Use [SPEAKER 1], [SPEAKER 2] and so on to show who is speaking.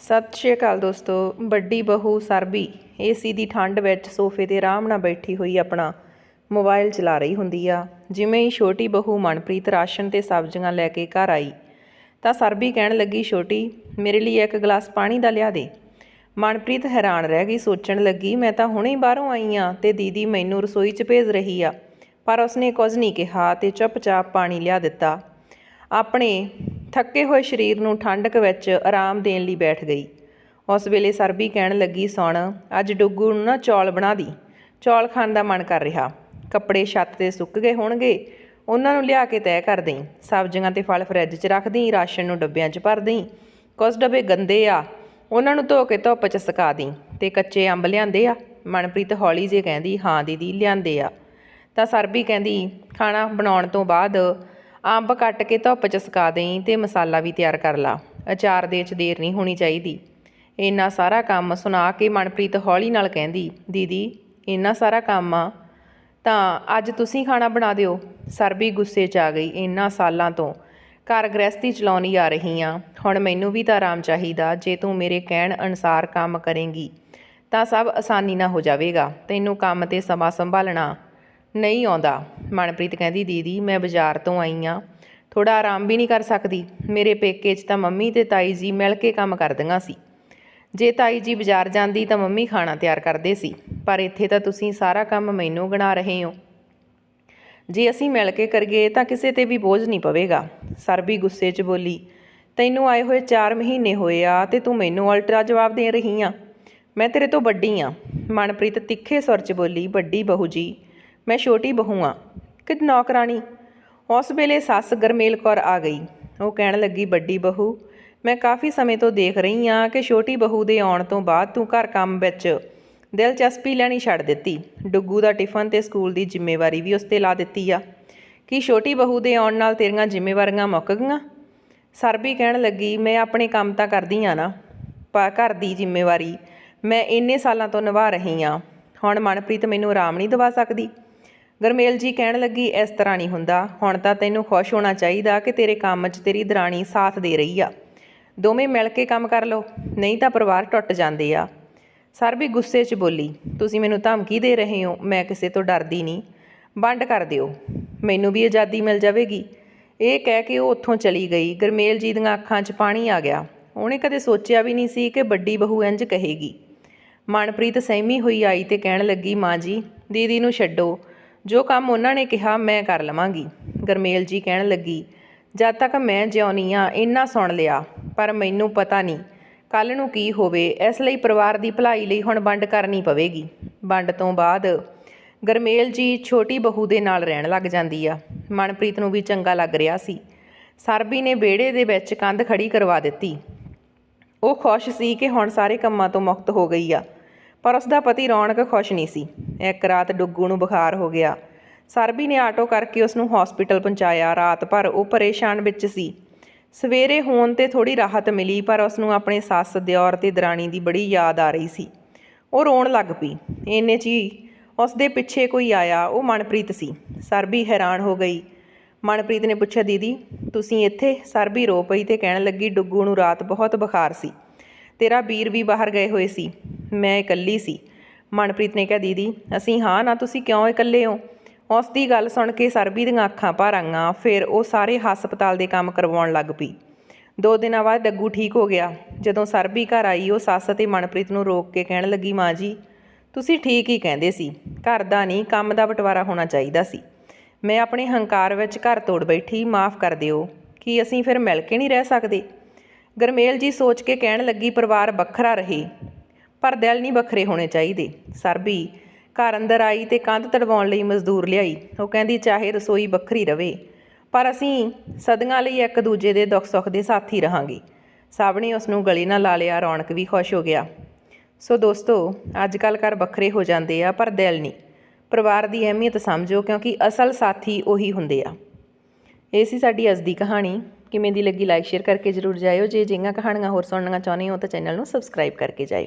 [SPEAKER 1] ਸਤਿ ਸ਼੍ਰੀ ਅਕਾਲ ਦੋਸਤੋ, ਵੱਡੀ ਬਹੂ ਸਰਬੀ, ਏਸੀ ਦੀ ਠੰਡ ਵਿੱਚ ਸੋਫੇ ਤੇ ਆਰਾਮ ਨਾਲ ਬੈਠੀ ਹੋਈ ਆਪਣਾ ਮੋਬਾਈਲ ਚਲਾ ਰਹੀ ਹੁੰਦੀ ਆ। ਜਿਵੇਂ ਹੀ ਛੋਟੀ ਬਹੂ ਮਨਪ੍ਰੀਤ ਰਾਸ਼ਨ ਤੇ ਸਬਜ਼ੀਆਂ ਲੈ ਕੇ ਘਰ ਆਈ, ਤਾਂ ਸਰਬੀ ਕਹਿਣ ਲੱਗੀ, ਛੋਟੀ, ਮੇਰੇ ਲਈ ਇੱਕ ਗਲਾਸ ਪਾਣੀ ਦਾ ਲਿਆ ਦੇ। ਮਨਪ੍ਰੀਤ ਹੈਰਾਨ ਰਹਿ ਗਈ, ਸੋਚਣ ਲੱਗੀ, ਮੈਂ ਤਾਂ ਹੁਣੇ ਹੀ ਬਾਹਰੋਂ ਆਈ ਆ ਤੇ ਦੀਦੀ ਮੈਨੂੰ ਰਸੋਈ 'ਚ ਭੇਜ ਰਹੀ ਆ। ਪਰ ਉਸਨੇ ਕੁਝ ਨਹੀਂ ਕਿਹਾ ਤੇ ਚੁੱਪਚਾਪ ਪਾਣੀ ਲਿਆ ਦਿੱਤਾ। ਆਪਣੇ ਥੱਕੇ ਹੋਏ ਸਰੀਰ ਨੂੰ ਠੰਡਕ ਵਿੱਚ ਆਰਾਮ ਦੇਣ ਲਈ ਬੈਠ ਗਈ। ਉਸ ਵੇਲੇ ਸਰਬੀ ਕਹਿਣ ਲੱਗੀ, ਸੁਣ, ਅੱਜ ਡੁੱਗੂ ਨੂੰ ਨਾ ਚੌਲ ਬਣਾ ਦੀ। ਚੌਲ ਖਾਣ ਦਾ ਮਨ ਕਰ ਰਿਹਾ। ਕੱਪੜੇ ਛੱਤ ਤੇ ਸੁੱਕ ਗਏ ਹੋਣਗੇ। ਉਹਨਾਂ ਨੂੰ ਲਿਆ ਕੇ ਤੈਅ ਕਰ ਦੇਈਂ। ਸਬਜ਼ੀਆਂ ਤੇ ਫਲ ਫਰਿੱਜ 'ਚ ਰੱਖ ਦੇਈਂ, ਰਾਸ਼ਨ ਨੂੰ ਡੱਬਿਆਂ 'ਚ ਭਰ ਦੇਈਂ। ਕੁਝ ਡੱਬੇ ਗੰਦੇ ਆ। ਉਹਨਾਂ ਨੂੰ ਧੋ ਕੇ ਧੁੱਪ 'ਚ ਸੁਕਾ ਦੇਈਂ। ਤੇ ਕੱਚੇ ਅੰਬ ਲਿਆਂਦੇ ਆ। ਮਨਪ੍ਰੀਤ ਹੌਲੀ ਜੇ ਕਹਿੰਦੀ, ਹਾਂ ਦੀਦੀ, ਲਿਆਂਦੇ ਆ। ਤਾਂ ਸਰਬੀ ਕਹਿੰਦੀ, ਖਾਣਾ ਬਣਾਉਣ ਤੋਂ ਬਾਅਦ ਅੰਬ ਕੱਟ ਕੇ ਧੁੱਪ 'ਚ ਸੁਕਾ ਦੇਈਂ ਤੇ ਮਸਾਲਾ ਵੀ ਤਿਆਰ ਕਰ ਲਾ। ਅਚਾਰ ਦੇ 'ਚ ਦੇਰ ਨਹੀਂ ਹੋਣੀ ਚਾਹੀਦੀ। ਇੰਨਾ ਸਾਰਾ ਕੰਮ ਸੁਣਾ ਕੇ ਮਨਪ੍ਰੀਤ ਹੌਲੀ ਨਾਲ ਕਹਿੰਦੀ, ਦੀਦੀ, ਇੰਨਾ ਸਾਰਾ ਕੰਮ ਆ, ਤਾਂ ਅੱਜ ਤੁਸੀਂ ਖਾਣਾ ਬਣਾ ਦਿਓ। ਸਰਬੀ ਗੁੱਸੇ 'ਚ ਆ ਗਈ ਇੰਨਾ ਸਾਲਾਂ ਤੋਂ। ਘਰ ਗ੍ਰਸਤੀ ਚਲਾਉਣੀ ਆ ਰਹੀ ਆ। ਹੁਣ ਮੈਨੂੰ ਵੀ ਤਾਂ ਆਰਾਮ ਚਾਹੀਦਾ, ਜੇ ਤੂੰ ਮੇਰੇ ਕਹਿਣ ਅਨੁਸਾਰ ਕੰਮ ਕਰੇਂਗੀ, ਤਾਂ ਸਭ ਆਸਾਨੀ ਨਾਲ ਹੋ ਜਾਵੇਗਾ। ਤੈਨੂੰ ਕੰਮ ਤੇ ਸਮਾਂ ਸੰਭਾਲਣਾ ਨਹੀਂ ਆਉਂਦਾ। ਮਨਪ੍ਰੀਤ ਕਹਿੰਦੀ, ਦੀਦੀ, ਮੈਂ ਬਾਜ਼ਾਰ ਤੋਂ ਆਈ ਆ। ਥੋੜਾ ਆਰਾਮ ਵੀ ਨਹੀਂ ਕਰ ਸਕਦੀ। ਮੇਰੇ ਪੇਕੇ 'ਚ ਤਾਂ ਮੰਮੀ ਤੇ ਤਾਈ ਜੀ ਮਿਲ ਕੇ ਕੰਮ ਕਰਦੀਆਂ ਸੀ। ਜੇ ਤਾਈ ਜੀ ਬਾਜ਼ਾਰ ਜਾਂਦੀ ਤਾਂ ਮੰਮੀ ਖਾਣਾ ਤਿਆਰ ਕਰਦੇ ਸੀ। ਪਰ ਇੱਥੇ ਤਾਂ ਤੁਸੀਂ ਸਾਰਾ ਕੰਮ ਮੈਨੂੰ ਗਣਾ ਰਹੇ ਹੋ। ਜੇ ਅਸੀਂ ਮਿਲ ਕੇ ਕਰੀਏ ਤਾਂ ਕਿਸੇ ਤੇ ਵੀ ਬੋਝ ਨਹੀਂ ਪਵੇਗਾ। ਸਰਬੀ ਗੁੱਸੇ 'ਚ ਬੋਲੀ, ਤੈਨੂੰ ਆਏ ਹੋਏ 4 ਮਹੀਨੇ ਹੋਏ ਆ ਤੇ ਤੂੰ ਮੈਨੂੰ ਅਲਟਰਾ ਜਵਾਬ ਦੇ ਰਹੀ ਆ। ਮੈਂ ਤੇਰੇ ਤੋਂ ਵੱਡੀ ਆ। ਮਨਪ੍ਰੀਤ ਤਿੱਖੇ ਸੁਰ 'ਚ ਬੋਲੀ, ਵੱਡੀ ਬਹੂ ਜੀ ਮੈਂ ਛੋਟੀ ਬਹੂ ਆ ਕਿ ਨੌਕਰਾਨੀ ਉਸ ਵੇਲੇ ਸੱਸ ਗਰਮੇਲ ਕੌਰ ਆ ਗਈ। ਉਹ ਕਹਿਣ ਲੱਗੀ, ਵੱਡੀ ਬਹੂ, ਮੈਂ ਕਾਫੀ ਸਮੇਂ ਤੋਂ ਦੇਖ ਰਹੀ ਆ ਕਿ ਛੋਟੀ ਬਹੂ ਦੇ ਆਉਣ ਤੋਂ ਬਾਅਦ ਤੂੰ ਘਰ ਕੰਮ ਵਿੱਚ ਦਿਲਚਸਪੀ ਲੈਣੀ ਛੱਡ ਦਿੱਤੀ। ਡੁੱਗੂ ਦਾ ਟਿਫਨ ਤੇ ਸਕੂਲ ਦੀ ਜ਼ਿੰਮੇਵਾਰੀ ਵੀ ਉਸ ਤੇ ਲਾ ਦਿੱਤੀ ਆ। ਕੀ ਛੋਟੀ ਬਹੂ ਦੇ ਆਉਣ ਨਾਲ ਤੇਰੀਆਂ ਜ਼ਿੰਮੇਵਾਰੀਆਂ ਮੁੱਕ ਗਈਆਂ? ਸਰਬੀ ਕਹਿਣ ਲੱਗੀ, ਮੈਂ ਆਪਣੇ ਕੰਮ ਤਾਂ ਕਰਦੀ ਆ ਨਾ ਪਾ ਘਰ ਦੀ ਜ਼ਿੰਮੇਵਾਰੀ ਮੈਂ ਇੰਨੇ ਸਾਲਾਂ ਤੋਂ ਨਿਭਾ ਰਹੀ ਆ ਹੁਣ ਮਨਪ੍ਰੀਤ ਮੈਨੂੰ ਆਰਾਮ ਨਹੀਂ ਦਵਾ ਸਕਦੀ। ਗਰਮੇਲ ਜੀ ਕਹਿਣ ਲੱਗੀ, ਇਸ ਤਰ੍ਹਾਂ ਨਹੀਂ ਹੁੰਦਾ। ਹੁਣ ਤਾਂ ਤੈਨੂੰ ਖੁਸ਼ ਹੋਣਾ ਚਾਹੀਦਾ ਕਿ ਤੇਰੇ ਕੰਮ 'ਚ ਤੇਰੀ ਦਰਾਣੀ ਸਾਥ ਦੇ ਰਹੀ ਆ। ਦੋਵੇਂ ਮਿਲ ਕੇ ਕੰਮ ਕਰ ਲਓ, ਨਹੀਂ ਤਾਂ ਪਰਿਵਾਰ ਟੁੱਟ ਜਾਂਦੇ ਆ। ਸਰ ਵੀ ਗੁੱਸੇ 'ਚ ਬੋਲੀ, ਤੁਸੀਂ ਮੈਨੂੰ ਧਮਕੀ ਦੇ ਰਹੇ ਹੋ, ਮੈਂ ਕਿਸੇ ਤੋਂ ਡਰਦੀ ਨਹੀਂ। ਵੰਡ ਕਰ ਦਿਓ। ਮੈਨੂੰ ਵੀ ਆਜ਼ਾਦੀ ਮਿਲ ਜਾਵੇਗੀ। ਇਹ ਕਹਿ ਕੇ ਉਹ ਉੱਥੋਂ ਚਲੀ ਗਈ। ਗਰਮੇਲ ਜੀ ਦੀਆਂ ਅੱਖਾਂ 'ਚ ਪਾਣੀ ਆ ਗਿਆ। ਉਹਨੇ ਕਦੇ ਸੋਚਿਆ ਵੀ ਨਹੀਂ ਸੀ ਕਿ ਵੱਡੀ ਬਹੂ ਇੰਜ ਕਹੇਗੀ। ਮਨਪ੍ਰੀਤ ਸਹਿਮੀ ਹੋਈ ਆਈ ਤੇ ਕਹਿਣ ਲੱਗੀ, ਮਾਂ ਜੀ, ਦੀਦੀ ਨੂੰ ਛੱਡੋ। ਜੋ ਕੰਮ ਉਹਨਾਂ ਨੇ ਕਿਹਾ ਮੈਂ ਕਰ ਲਵਾਂਗੀ। ਗਰਮੇਲ ਜੀ ਕਹਿਣ ਲੱਗੀ, ਜਦ ਤੱਕ ਮੈਂ ਜਿਉਣੀ ਆ ਇੰਨਾ ਸੁਣ ਲਿਆ, ਪਰ ਮੈਨੂੰ ਪਤਾ ਨਹੀਂ ਕੱਲ ਨੂੰ ਕੀ ਹੋਵੇ, ਇਸ ਲਈ ਪਰਿਵਾਰ ਦੀ ਭਲਾਈ ਲਈ ਹੁਣ ਵੰਡ ਕਰਨੀ ਪਵੇਗੀ। ਵੰਡ ਤੋਂ ਬਾਅਦ ਗਰਮੇਲ ਜੀ ਛੋਟੀ ਬਹੂ ਦੇ ਨਾਲ ਰਹਿਣ ਲੱਗ ਜਾਂਦੀ ਆ। ਮਨਪ੍ਰੀਤ ਨੂੰ ਵੀ ਚੰਗਾ ਲੱਗ ਰਿਹਾ ਸੀ। ਸਰਬੀ ਨੇ ਵਿਹੜੇ ਦੇ ਵਿੱਚ ਕੰਧ ਖੜੀ ਕਰਵਾ ਦਿੱਤੀ। ਉਹ ਖੁਸ਼ ਸੀ ਕਿ ਹੁਣ ਸਾਰੇ ਕੰਮਾਂ ਤੋਂ ਮੁਕਤ ਹੋ ਗਈ ਆ। ਪਰ ਉਸ ਦਾ ਪਤੀ ਰੌਣਕ ਖੁਸ਼ ਨਹੀਂ ਸੀ। ਇੱਕ ਰਾਤ ਡੁੱਗੂ ਨੂੰ ਬੁਖਾਰ ਹੋ ਗਿਆ। ਸਰਬੀ ਨੇ ਆਟੋ ਕਰਕੇ ਉਸ ਨੂੰ ਹਸਪੀਟਲ ਪਹੁੰਚਾਇਆ। ਰਾਤ ਭਰ ਉਹ ਪਰੇਸ਼ਾਨ ਵਿੱਚ ਸੀ। ਸਵੇਰੇ ਹੋਣ ਤੇ ਥੋੜੀ ਰਾਹਤ ਮਿਲੀ, ਪਰ ਉਸ ਨੂੰ ਆਪਣੇ ਸੱਸ, ਦਿਓਰ ਤੇ ਦਰਾਣੀ ਦੀ ਬੜੀ ਯਾਦ ਆ ਰਹੀ ਸੀ। ਉਹ ਰੋਣ ਲੱਗ ਪਈ। ਇੰਨੇ 'ਚ ਹੀ ਉਸ ਦੇ ਪਿੱਛੇ ਕੋਈ ਆਇਆ? ਉਹ ਮਨਪ੍ਰੀਤ ਸੀ। ਸਰਬੀ ਹੈਰਾਨ ਹੋ ਗਈ। ਮਨਪ੍ਰੀਤ ਨੇ ਪੁੱਛਿਆ, ਦੀਦੀ, ਤੁਸੀਂ ਇੱਥੇ? ਸਰਬੀ ਰੋ ਪਈ ਤੇ ਕਹਿਣ ਲੱਗੀ, ਡੁੱਗੂ ਨੂੰ ਰਾਤ ਬਹੁਤ ਬੁਖਾਰ ਸੀ। ਤੇਰਾ ਵੀਰ ਵੀ ਬਾਹਰ ਗਏ ਹੋਏ ਸੀ। ਮੈਂ ਇਕੱਲੀ ਸੀ। ਮਨਪ੍ਰੀਤ ਨੇ ਕਿਹਾ, ਦੀਦੀ, ਅਸੀਂ ਹਾਂ, ਨਾ ਤੁਸੀਂ ਕਿਉਂ ਇਕੱਲੇ ਹੋ? ਉਸ ਦੀ ਗੱਲ ਸੁਣ ਕੇ ਸਰਬੀ ਦੀਆਂ ਅੱਖਾਂ ਭਰ ਆਈਆਂ, ਫਿਰ ਉਹ ਸਾਰੇ ਹਸਪਤਾਲ ਦੇ ਕੰਮ ਕਰਵਾਉਣ ਲੱਗ ਪਈ। ਦੋ ਦਿਨਾਂ ਬਾਅਦ ਡੱਗੂ ਠੀਕ ਹੋ ਗਿਆ। ਜਦੋਂ ਸਰਬੀ ਘਰ ਆਈ, ਉਹ ਸੱਸ ਅਤੇ ਮਨਪ੍ਰੀਤ ਨੂੰ ਰੋਕ ਕੇ ਕਹਿਣ ਲੱਗੀ, ਮਾਂ ਜੀ, ਤੁਸੀਂ ਠੀਕ ਹੀ ਕਹਿੰਦੇ ਸੀ, ਘਰ ਦਾ ਨਹੀਂ, ਕੰਮ ਦਾ ਬਟਵਾਰਾ ਹੋਣਾ ਚਾਹੀਦਾ ਸੀ। ਮੈਂ ਆਪਣੇ ਹੰਕਾਰ ਵਿੱਚ ਘਰ ਤੋੜ ਬੈਠੀ, ਮਾਫ ਕਰ ਦਿਓ, ਕਿ ਅਸੀਂ ਫਿਰ ਮਿਲ ਕੇ ਨਹੀਂ ਰਹਿ ਸਕਦੇ? ਗਰਮੇਲ ਜੀ ਸੋਚ ਕੇ ਕਹਿਣ ਲੱਗੀ, ਪਰਿਵਾਰ ਵੱਖਰਾ ਰਹੇ। ਪਰ ਦਿਲ ਨਹੀਂ ਵੱਖਰੇ ਹੋਣੇ ਚਾਹੀਦੇ। ਸਰਬੀ ਘਰ ਅੰਦਰ ਆਈ ਤੇ ਕੰਧ ਤੜਵਾਉਣ ਲਈ ਮਜ਼ਦੂਰ ਲਿਆਈ। ਉਹ ਕਹਿੰਦੀ, ਚਾਹੇ ਰਸੋਈ ਵੱਖਰੀ ਰਵੇ, ਪਰ ਅਸੀਂ ਸਦੀਆਂ ਲਈ ਇੱਕ ਦੂਜੇ ਦੇ ਦੁੱਖ ਸੁੱਖ ਦੇ ਸਾਥੀ ਰਹਾਂਗੇ। ਸਭ ਨੇ ਉਸ ਨੂੰ ਗਲੇ ਨਾਲ ਲਾ ਲਿਆ। ਰੌਣਕ ਵੀ ਖੁਸ਼ ਹੋ ਗਿਆ। ਸੋ ਦੋਸਤੋ ਅੱਜ ਕੱਲ੍ਹ ਘਰ ਵੱਖਰੇ ਹੋ ਜਾਂਦੇ ਆ, ਪਰ ਦਿਲ ਨਹੀਂ। ਪਰਿਵਾਰ ਦੀ ਅਹਿਮੀਅਤ ਸਮਝੋ, ਕਿਉਂਕਿ ਅਸਲ ਸਾਥੀ ਉਹੀ ਹੁੰਦੇ ਆ। ਇਹ ਸੀ ਸਾਡੀ ਅੱਜ ਦੀ ਕਹਾਣੀ। ਕਿਵੇਂ ਦੀ ਲੱਗੀ ਲਾਈਕ ਸ਼ੇਅਰ ਕਰਕੇ ਜਰੂਰ ਜਾਇਓ। ਜੇ ਜਿਹੀਆਂ ਕਹਾਣੀਆਂ ਹੋਰ ਸੁਣਨੀਆਂ ਚਾਹੁੰਦੇ ਹੋ, ਤਾਂ ਚੈਨਲ ਨੂੰ ਸਬਸਕ੍ਰਾਈਬ ਕਰਕੇ ਜਾਇਓ।